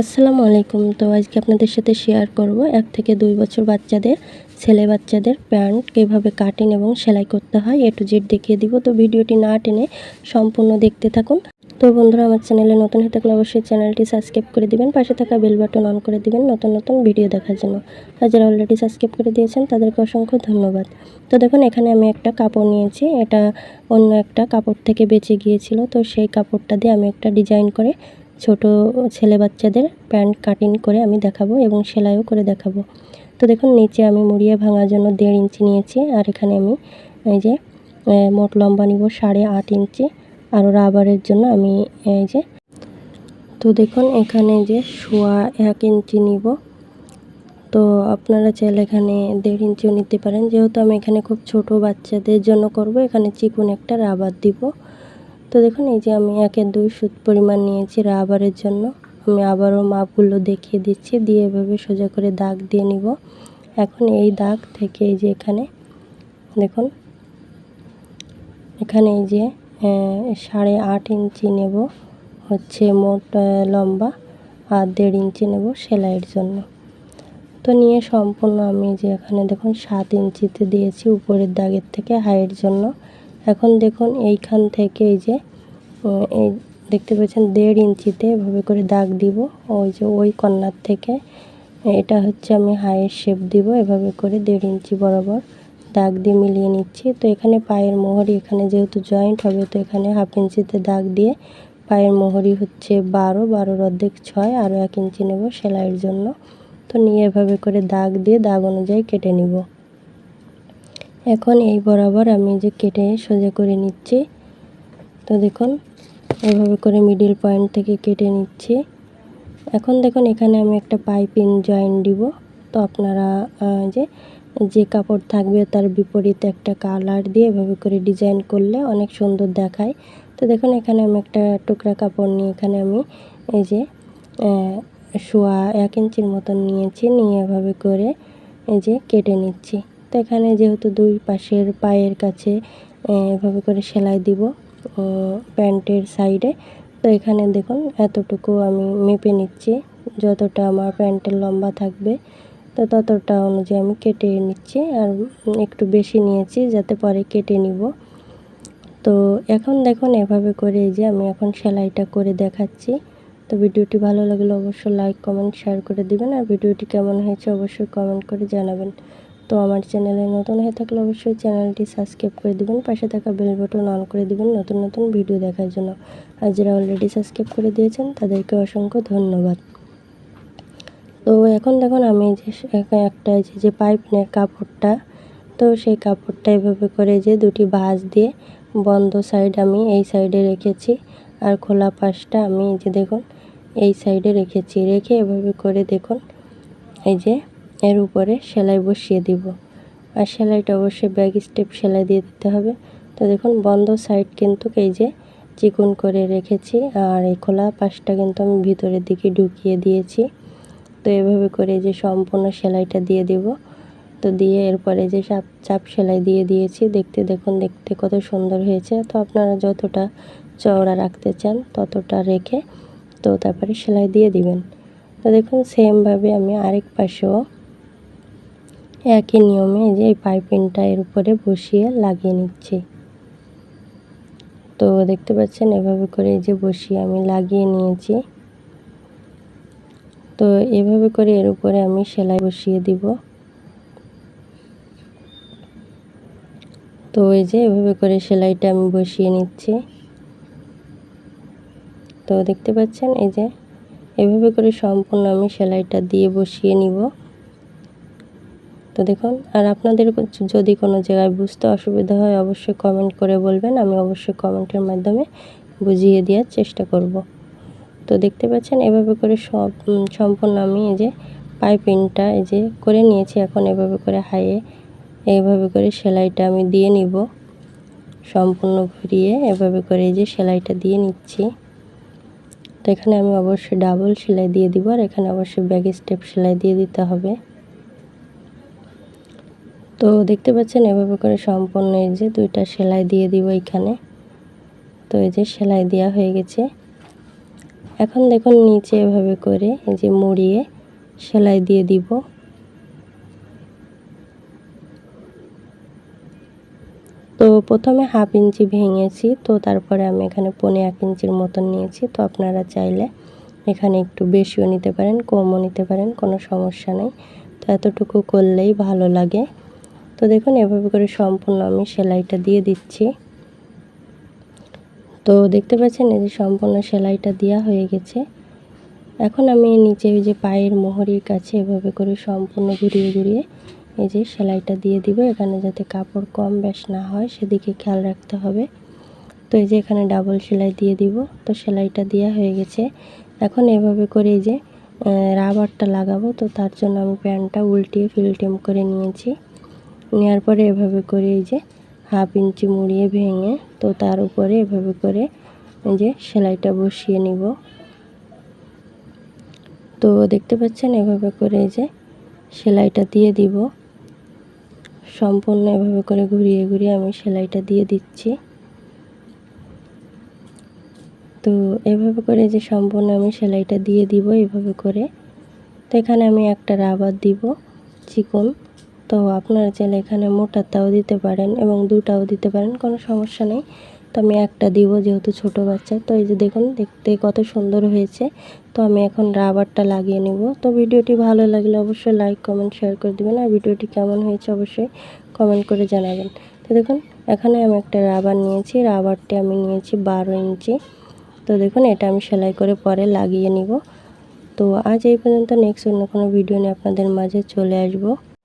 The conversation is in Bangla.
আসসালামু আলাইকুম। তো আজকে আপনাদের সাথে শেয়ার করব এক থেকে দুই বছর বাচ্চাদের, ছেলে বাচ্চাদের প্যান্ট কীভাবে কাটিং এবং সেলাই করতে হয় এ টু জেড দেখিয়ে দিব। তো ভিডিওটি না টেনে সম্পূর্ণ দেখতে থাকুন। তো বন্ধুরা, আমার চ্যানেলে নতুন হয়ে থাকলে অবশ্যই চ্যানেলটি সাবস্ক্রাইব করে দিবেন, পাশে থাকা বেল বাটন অন করে দিবেন নতুন নতুন ভিডিও দেখার জন্য। আর যারা অলরেডি সাবস্ক্রাইব করে দিয়েছেন, তাদেরকে অসংখ্য ধন্যবাদ। তো দেখুন, এখানে আমি একটা কাপড় নিয়েছি। এটা অন্য একটা কাপড় থেকে বেঁচে গিয়েছিল। তো সেই কাপড়টা দিয়ে আমি একটা ডিজাইন করে ছোট ছেলে বাচ্চাদের প্যান্ট কাটিং করে আমি দেখাবো এবং সেলাইও করে দেখাবো। তো দেখুন, নিচে আমি মুড়িয়ে ভাঙার জন্য দেড় ইঞ্চি নিয়েছি আর এখানে আমি এই যে মোট লম্বা নিব সাড়ে আট ইঞ্চি আর রাবারের জন্য আমি এই যে, তো দেখুন, এখানে যে শোয়া এক ইঞ্চি নিব। তো আপনারা চাইলে এখানে দেড় ইঞ্চিও নিতে পারেন। যেহেতু আমি এখানে খুব ছোট বাচ্চাদের জন্য করব, এখানে চিকুন একটা রাবার দিব। তো দেখুন, এই যে আমি একের দুই সুত পরিমাণ নিয়েছি রাবারের জন্য। আমি আবারও মাপগুলো দেখিয়ে দিচ্ছি, দিয়ে এভাবে সোজা করে দাগ দিয়ে নিব। এখন এই দাগ থেকে এই যে এখানে, দেখুন, এখানে এই যে সাড়ে আট ইঞ্চি নেব, হচ্ছে মোট লম্বা আর দেড় ইঞ্চি নেব সেলাইয়ের জন্য। তো নিয়ে সম্পূর্ণ আমি যে এখানে দেখুন, সাত ইঞ্চিতে দিয়েছি উপরের দাগের থেকে হাইয়ের জন্য। এখন দেখুন এইখান থেকে এই যে এই দেখতে পাচ্ছেন দেড় ইঞ্চিতে এভাবে করে দাগ দিব। ওই যে ওই কর্নার থেকে এটা হচ্ছে আমি হাইয়ের শেপ দিব, এভাবে করে দেড় ইঞ্চি বরাবর দাগ দিয়ে মিলিয়ে নিচ্ছি। তো এখানে পায়ের মোহরি এখানে যেহেতু জয়েন্ট হবে, তো এখানে হাফ ইঞ্চিতে দাগ দিয়ে পায়ের মোহরি হচ্ছে বারো, বারোর অর্ধেক ছয় আরও এক ইঞ্চি নেব সেলাইয়ের জন্য। তো নিয়ে এভাবে করে দাগ দিয়ে, দাগ অনুযায়ী কেটে নিব। এখন এই বরাবর আমি যে কেটে সোজা করে নিচ্ছি, তো দেখুন, এভাবে করে মিডিল পয়েন্ট থেকে কেটে নিচ্ছি। এখন দেখুন, এখানে আমি একটা পাইপিং জয়েন্ট দিব। তো আপনারা যে যে কাপড় থাকবে তার বিপরীতে একটা কালার দিয়ে এভাবে করে ডিজাইন করলে অনেক সুন্দর দেখায়। তো দেখুন, এখানে আমি একটা টুকরা কাপড় নিয়ে এখানে আমি এই যে শোয়া এক ইঞ্চির মতন নিয়েছি, নিয়ে এভাবে করে এই যে কেটে নিচ্ছি। তো এখানে যেহেতু দুই পাশের পায়ের কাছে এভাবে করে সেলাই দিব প্যান্টের সাইডে। তো এখানে দেখুন, এতটুকু আমি মেপে নিচ্ছি, যতটা আমার প্যান্টের লম্বা থাকবে, তো ততটা অনুযায়ী আমি কেটে নিচ্ছি আর একটু বেশি নিয়েছি যাতে পরে কেটে নিব। তো এখন দেখুন, এভাবে করে যে আমি এখন সেলাইটা করে দেখাচ্ছি। তো ভিডিওটি ভালো লাগলে অবশ্যই লাইক, কমেন্ট, শেয়ার করে দিবেন। আর ভিডিওটি কেমন হয়েছে অবশ্যই কমেন্ট করে জানাবেন। তো আমার চ্যানেলে নতুন হয়ে থাকলে অবশ্যই চ্যানেলটি সাবস্ক্রাইব করে দিবেন, পাশে থাকা বেল বাটন অন করে দিবেন নতুন নতুন ভিডিও দেখার জন্য। আর যারা অলরেডি সাবস্ক্রাইব করে দিয়েছেন, তাদেরকে অসংখ্য ধন্যবাদ। তো এখন দেখুন আমি যে একটা যে যে পাইপিনের কাপড়টা, তো সেই কাপড়টা এভাবে করে যে দুটি ভাঁজ দিয়ে বন্ধ সাইড আমি এই সাইডে রেখেছি। আর খোলা পাশটা আমি যে দেখুন, এই সাইডে রেখেছি। রেখে এভাবে করে দেখুন, এই যে এর উপরে সেলাই বসিয়ে দিব। আর সেলাইটা অবশ্যই ব্যাগ স্টেপ সেলাই দিয়ে দিতে হবে। তো দেখুন, বন্ধ সাইড কিন্তু এই যে চিকন করে রেখেছি, আর এই খোলা পাশটা কিন্তু আমি ভিতরের দিকে ঢুকিয়ে দিয়েছি। তো এভাবে করে যে সম্পূর্ণ সেলাইটা দিয়ে দিব। তো দিয়ে এরপরে যে চাপ চাপ সেলাই দিয়ে দিয়েছি। দেখতে দেখুন, দেখতে কত সুন্দর হয়েছে। তো আপনারা যতটা চওড়া রাখতে চান ততটা রেখে তো তারপরে সেলাই দিয়ে দিবেন। তো দেখুন সেমভাবে আমি আরেক পাশেও একই নিয়মে যে এই পাইপিংটা এর উপরে বসিয়ে লাগিয়ে নিচ্ছি। তো দেখতে পাচ্ছেন এভাবে করে এই যে বসিয়ে আমি লাগিয়ে নিয়েছি। তো এভাবে করে এর উপরে আমি সেলাই বসিয়ে দিব। তো এই যে এভাবে করে সেলাইটা আমি বসিয়ে নিচ্ছি। তো দেখতে পাচ্ছেন এই যে এভাবে করে সম্পূর্ণ আমি সেলাইটা দিয়ে বসিয়ে নিব। তো দেখুন, আর আপনাদের যদি কোনো জায়গায় বুঝতে অসুবিধা হয়, অবশ্যই কমেন্ট করে বলবেন। আমি অবশ্যই কমেন্টের মাধ্যমে বুঝিয়ে দেওয়ার চেষ্টা করব। তো দেখতে পাচ্ছেন, এভাবে করে সব সম্পূর্ণ আমি এই যে পাইপিংটা এই যে করে নিয়েছি। এখন এভাবে করে হাইয়ে এইভাবে করে সেলাইটা আমি দিয়ে নিব। সম্পূর্ণ ঘুরিয়ে এভাবে করে এই যে সেলাইটা দিয়ে নিচ্ছি। তো এখানে আমি অবশ্যই ডাবল সেলাই দিয়ে দিব, আর এখানে অবশ্যই ব্যাগ স্টেপ সেলাই দিয়ে দিতে হবে। তো দেখতে পাচ্ছেন, এভাবে করে সম্পূর্ণ এই যে দুইটা সেলাই দিয়ে দিব এখানে। তো এই যে সেলাই দেওয়া হয়ে গেছে। এখন দেখুন, নিচে এভাবে করে এই যে মুড়িয়ে সেলাই দিয়ে দিব। তো প্রথমে হাফ ইঞ্চি ভেঙেছি, তো তারপরে আমি এখানে পনে এক ইঞ্চির মতন নিয়েছি। তো আপনারা চাইলে এখানে একটু বেশিও নিতে পারেন, কমও নিতে পারেন, কোনো সমস্যা নেই। তো এতটুকু করলেই ভালো লাগে। তো দেখুন, এভাবে করে সম্পূর্ণ আমি সেলাইটা দিয়ে দিচ্ছি। তো দেখতে পাচ্ছেন, এই যে সম্পূর্ণ সেলাইটা দেওয়া হয়ে গেছে। এখন আমি নিচে ওই যে পায়ের মোহরির কাছে এভাবে করে সম্পূর্ণ ঘুরিয়ে ঘুরিয়ে এই যে সেলাইটা দিয়ে দিব। এখানে যাতে কাপড় কম বেশ না হয়, সেদিকে খেয়াল রাখতে হবে। তো এই যে এখানে ডাবল সেলাই দিয়ে দিব। তো সেলাইটা দেওয়া হয়ে গেছে। এখন এভাবে করে এই যে রাবারটা লাগাবো। তো তার জন্য আমি প্যান্টটা উল্টিয়ে ফিল্টেম করে নিয়েছি। নেওয়ার পরে এভাবে করে এই যে হাফ ইঞ্চি মুড়িয়ে ভেঙে তো তার উপরে এভাবে করে এই যে সেলাইটা বসিয়ে নিব। তো দেখতে পাচ্ছেন এভাবে করে এই যে সেলাইটা দিয়ে দিব। সম্পূর্ণ এভাবে করে ঘুরিয়ে ঘুরিয়ে আমি সেলাইটা দিয়ে দিচ্ছি। তো এভাবে করে যে সম্পূর্ণ আমি সেলাইটা দিয়ে দিব এভাবে করে। তো এখানে আমি একটা রাবার দিব, চিকন। তো আপনারা চাইলে এখানে মোটাটাও দিতে পারেন এবং দুটাও দিতে পারেন, কোনো সমস্যা নেই। তো আমি একটা দিব যেহেতু ছোট বাচ্চা, তো এই যে দেখুন, দেখতে কত সুন্দর হয়েছে। তো আমি এখন রাবারটা লাগিয়ে নিব। তো ভিডিওটি ভালো লাগলে অবশ্যই লাইক, কমেন্ট, শেয়ার করে দেবেন। আর ভিডিওটি কেমন হয়েছে অবশ্যই কমেন্ট করে জানাবেন। তো দেখুন, এখানে আমি একটা রাবার নিয়েছি। রাবারটি আমি নিয়েছি বারো ইঞ্চি। তো দেখুন, এটা আমি সেলাই করে পরে লাগিয়ে নিব। তো আজ এই পর্যন্ত, নেক্সট অন্য কোনো ভিডিও নিয়ে আপনাদের মাঝে চলে আসব।